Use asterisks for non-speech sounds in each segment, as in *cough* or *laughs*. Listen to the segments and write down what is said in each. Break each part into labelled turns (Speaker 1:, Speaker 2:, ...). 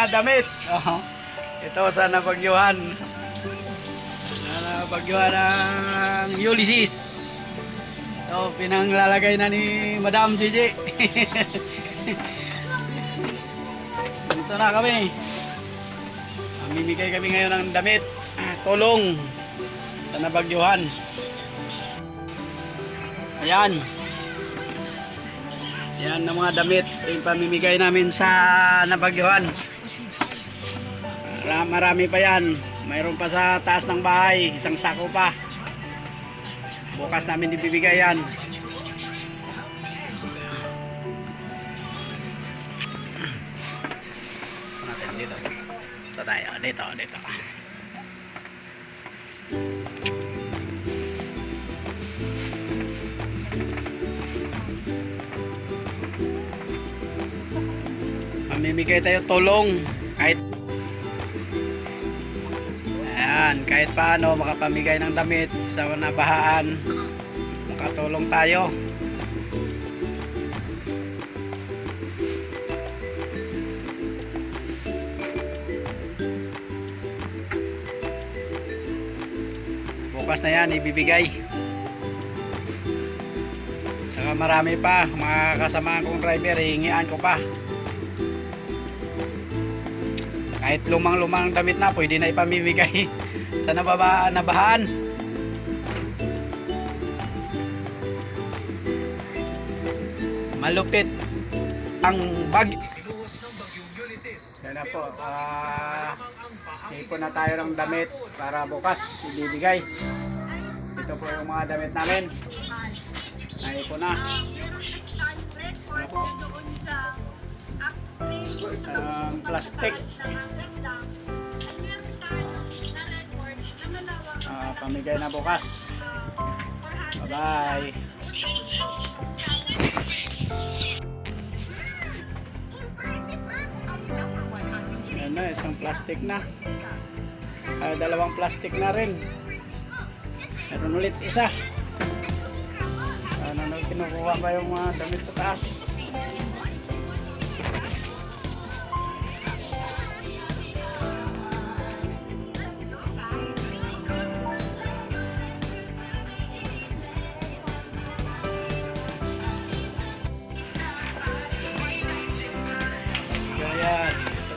Speaker 1: mga damit. Oh. Ito sa nabagyuhan. Na nabagyuhan ng Ulysses. Ito, pinanglalagay na ni Madam Gigi. *laughs* Dito na kami. Mamimigay kami ngayon ng damit. Tulong sa nabagyuhan. Ayan. Yan ang mga damit. Ito yung pamimigay namin sa nabagyuhan. Mara- Marami pa yan. Mayroon pa sa taas ng bahay. Isang sako pa. Bukas namin ibibigay yan. Natin dito. Ito tayo. Dito, dito. Mamimigay tayo tulong kahit Ayan, kahit paano makapamigay ng damit sa nabahaan. Makatulong tayo. Bukas na yan ibibigay. Saka marami pa mga kasamahan kong driver hihingian ko pa. Kahit lumang-lumang damit na pwede na ipamimigay *laughs* sa nababa, nabahaan. Malupit ang bag yan na po. Ah ipon na tayo ng damit para bukas ibibigay. Ito po yung mga damit namin. Naipon na. Ano po. Ang plastic Pamigay na bukas bye bye Yan na, isang plastic na. Ay, dalawang plastic na rin. Meron ulit isa. Ano na, kinukuha pa yung mga damit sa taas.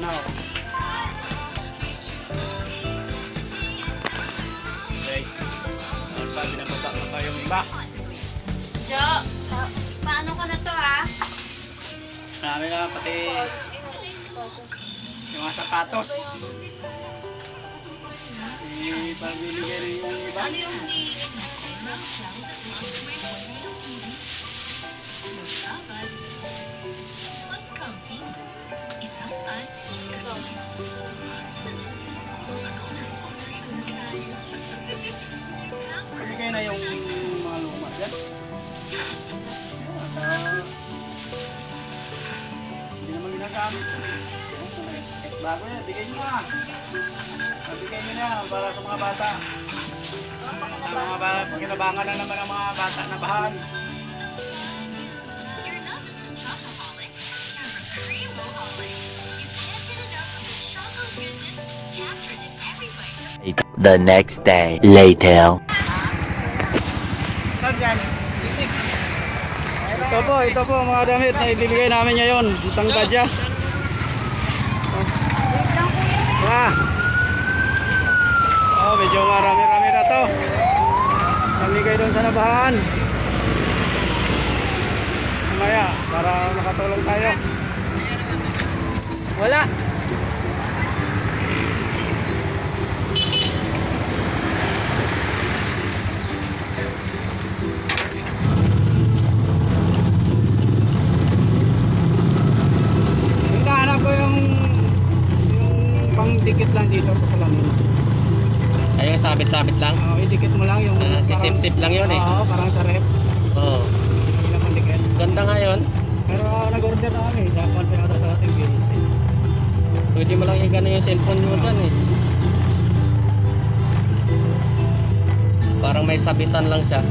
Speaker 1: Oh. Okay. Ang sabi na baba na pa yung iba.
Speaker 2: Jo, paano ko na to ha?
Speaker 1: Marami na pati yung mga sapatos. Ipabibigay rin yung iba.
Speaker 2: Ano yung di...
Speaker 1: Ginagamit. Bago yan, bigay nyo na. Bigay nyo na para sa mga bata. Sa mga bata, pagkinabangan na naman ang mga bata na bahan.
Speaker 3: The next day, later.
Speaker 1: Ito po, ito po mga damit na ibibigay namin ngayon. Isang badya. Ah. Oh, medyo marami-rami na to. Pamigay doon sa nabahan. Mamaya, para makatulong tayo. Wala. Hinahanap ko yung yung pangdikit lang dito sa salamin.
Speaker 4: Sabit-sabit lang.
Speaker 1: Oo, idikit mo lang yung parang-
Speaker 4: sisip-sip lang yun eh.
Speaker 1: Oo, parang sa rep.
Speaker 4: Oo.
Speaker 1: Pandikit.
Speaker 4: Ganda nga yun.
Speaker 1: Pero nag-order na kami. Dapat pinata sa ating bilis.
Speaker 4: Pwede mo lang igano yung cellphone mo dyan eh. Parang may sabitan lang siya.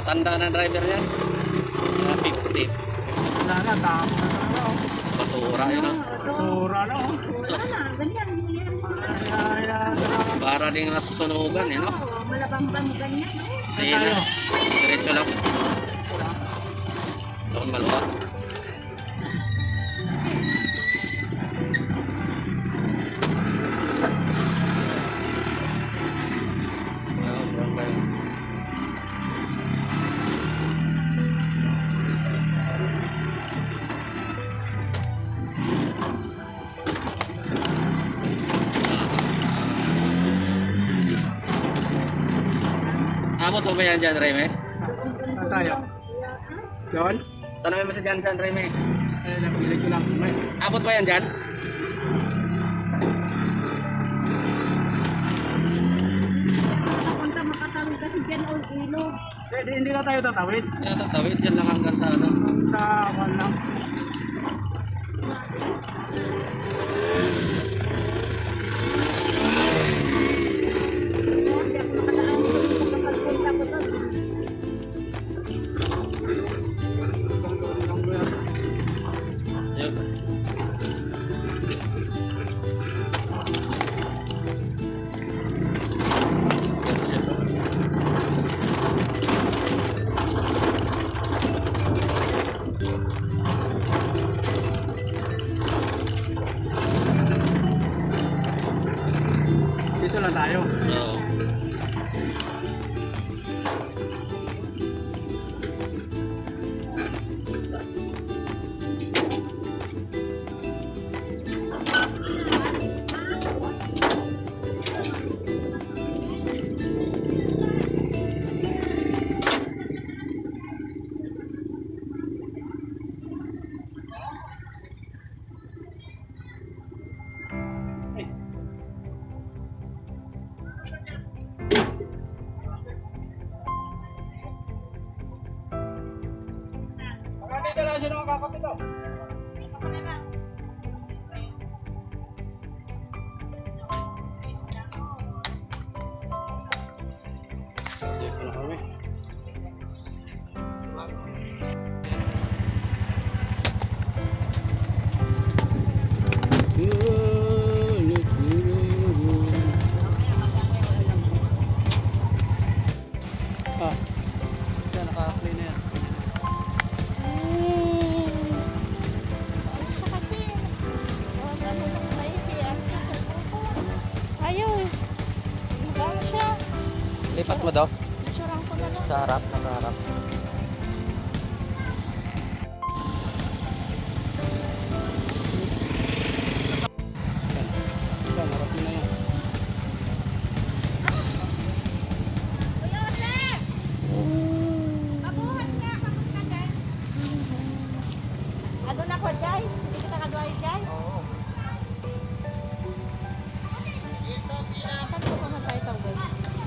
Speaker 4: Matanda na driver yan. Mga 50.
Speaker 1: Wala na, tama na na. oh.
Speaker 4: Basura yun ah.
Speaker 1: Sura na. Ay, ay, ay,
Speaker 4: Para din nasusunugan eh no?
Speaker 2: Malabang-bang ganyan.
Speaker 4: Hindi na. Diretso lang. Doon maluwa. Mo ba yan dyan, Reme?
Speaker 1: Saan tayo? Yun?
Speaker 4: Tanongin mo sa dyan dyan, Reme.
Speaker 1: Eh, napili ko lang.
Speaker 4: May, abot ba yan dyan?
Speaker 2: Punta makatawid kasi dyan o ilog.
Speaker 1: Eh, di- hindi na tayo tatawid.
Speaker 4: Kaya tatawid dyan lang hanggang sa ano.
Speaker 1: Sa kwan lang. Dito lang siya nakakapit oh. Ah.
Speaker 2: Doon?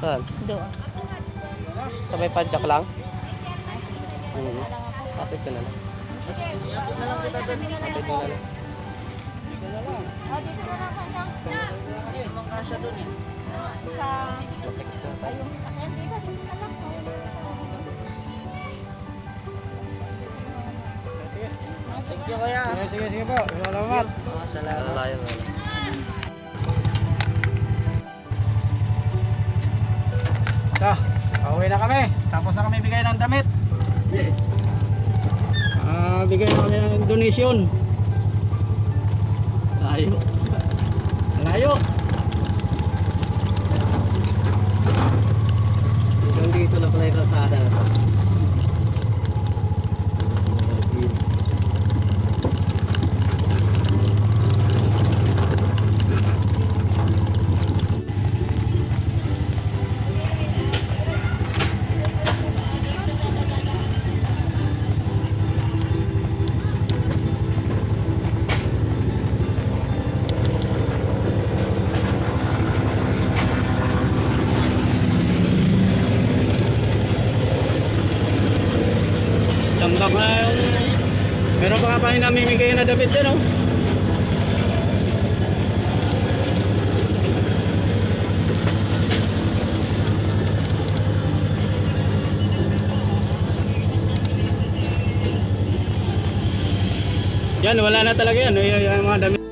Speaker 4: Saan?
Speaker 2: Doon.
Speaker 4: Sa may padjak lang? Hmm. Atid ka na lang.
Speaker 2: Abot na lang kita doon.
Speaker 4: Atid mo na lang.
Speaker 2: Oh, dito na lang kanyang. Hindi mo kasya doon eh. Sa...
Speaker 4: Masikip na tayo.
Speaker 2: Ayun, sakyan dito. Dito na lang.
Speaker 1: Sige.
Speaker 2: Thank you, kuya.
Speaker 1: Sige, sige, sige po. Salamat.
Speaker 4: Lalayo na lang.
Speaker 1: So, pauwi na kami. Tapos na kami bigay ng damit. Ah, bigay kami ng donation. Layo. Layo.
Speaker 4: Hanggang dito na pala yung kalsada na to.
Speaker 1: bulaklak na yung... Yung namimigay na damit yan, oh. Yan, wala na talaga yan. Yung mga damit.